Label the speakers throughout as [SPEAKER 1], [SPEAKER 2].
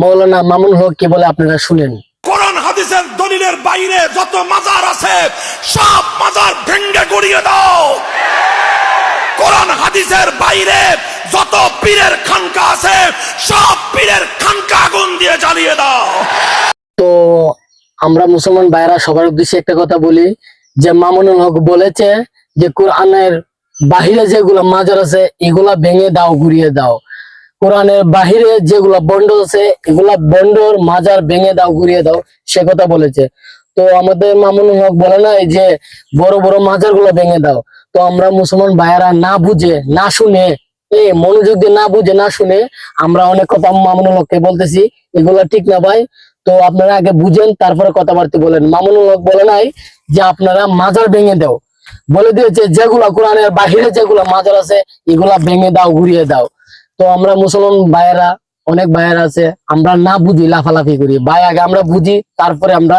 [SPEAKER 1] মৌলানা মামুন হক কি বলে আপনারা শুনেন?
[SPEAKER 2] কোরআন হাদিসের দলিলের বাইরে যত মাজার আছে সব মাজার ভেঙ্গে গড়িয়ে দাও। কোরআন হাদিসের বাইরে যত পীরের খানকা আছে সব পীরের খানকা আগুন দিয়ে জ্বালিয়ে দাও।
[SPEAKER 1] তো আমরা মুসলমান ভাইরা সবার উদ্দেশ্যে একটা কথা বলি যে মামুনুল হক বলেছে যে কোরআনের বাহিরে যেগুলো মাজার আছে এগুলা ভেঙে দাও ঘুরিয়ে দাও। কোরআনের বাহিরে যেগুলা বন্ড আছে, এগুলা বন্ডর মাজার ভেঙে দাও, ঘুরিয়ে দাও, সে কথা বলেছে। তো আমাদের মামুনুল হক বলে না, এই যে বড় বড় মাজারগুলো ভেঙে দাও। তো আমরা মুসলমান ভাইয়েরা না বুঝে, না শুনে এই মনোযোগ দিয়ে না বুঝে, না শুনে আমরা অনেক কথা মামুনুল হককে বলতেছি, এগুলা ঠিক না ভাই। তো আপনারা আগে বুঝেন, তারপরে কথাবার্তা বলেন। মামুনুল হক বলে নাই যে আপনারা মাজার ভেঙে দাও। বলে দিয়েছে, যেগুলা কোরআনের বাহিরে যেগুলা মাজার আছে, এগুলা ভেঙে দাও, ঘুরিয়ে দাও। তো আমরা মুসলমান ভাইয়েরা, অনেক ভাইয়েরা আছে, আমরা না বুঝি লাফালাফি করি। ভাই আগে আমরা বুঝি, তারপরে আমরা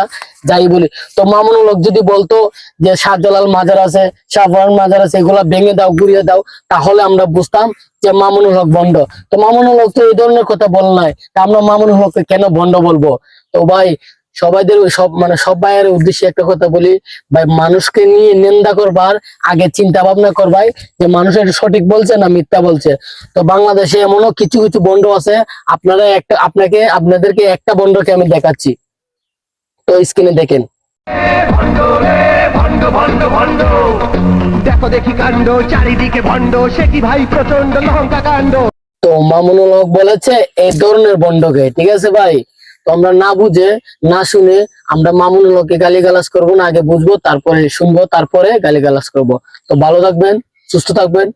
[SPEAKER 1] যাই বলি। তো মামুনুল হক যদি বলতো যে শাহজালাল মাজার আছে শাহপুরান মাজার আছে, এগুলা ভেঙে দাও ঘুরিয়ে দাও, তাহলে আমরা বুঝতাম যে মামুনুল হক বন্ড তো মামুনুল হক তো এই ধরনের কথা বল নাই। আমরা মামুনুল হককে কেন বন্ড বলব? তো ভাই সবাইদের ওই সব মানে সব ভাইয়ের উদ্দেশ্যে একটা কথা বলি ভাই মানুষকে নিয়ে নিন্দা করবার আগে চিন্তা ভাবনা করবাই যে মানুষ এটা সঠিক বলছে না মিথ্যা বলছে। তো বাংলাদেশে এমনও কিছু কিছু বন্ড আছে আপনারা একটা আপনাকে আপনাদেরকে একটা বন্ডকে আমি দেখাচ্ছি। তো স্ক্রিনে দেখেন।
[SPEAKER 3] দেখো দেখি কাণ্ড চারিদিকে ভণ্ড সে কি ভাই প্রচণ্ড লঙ্কা কাণ্ড?
[SPEAKER 1] তো মামুনুল হক বলেছে এই ধরনের বন্ডকে ঠিক আছে ভাই? তো আমরা না বুঝে, না শুনে আমরা মামুনুল হককে গালি করব, না আগে বুঝব, তারপরে শুনব, তারপরে গালি গালাজ করব। তো ভালো থাকবেন, সুস্থ থাকবেন।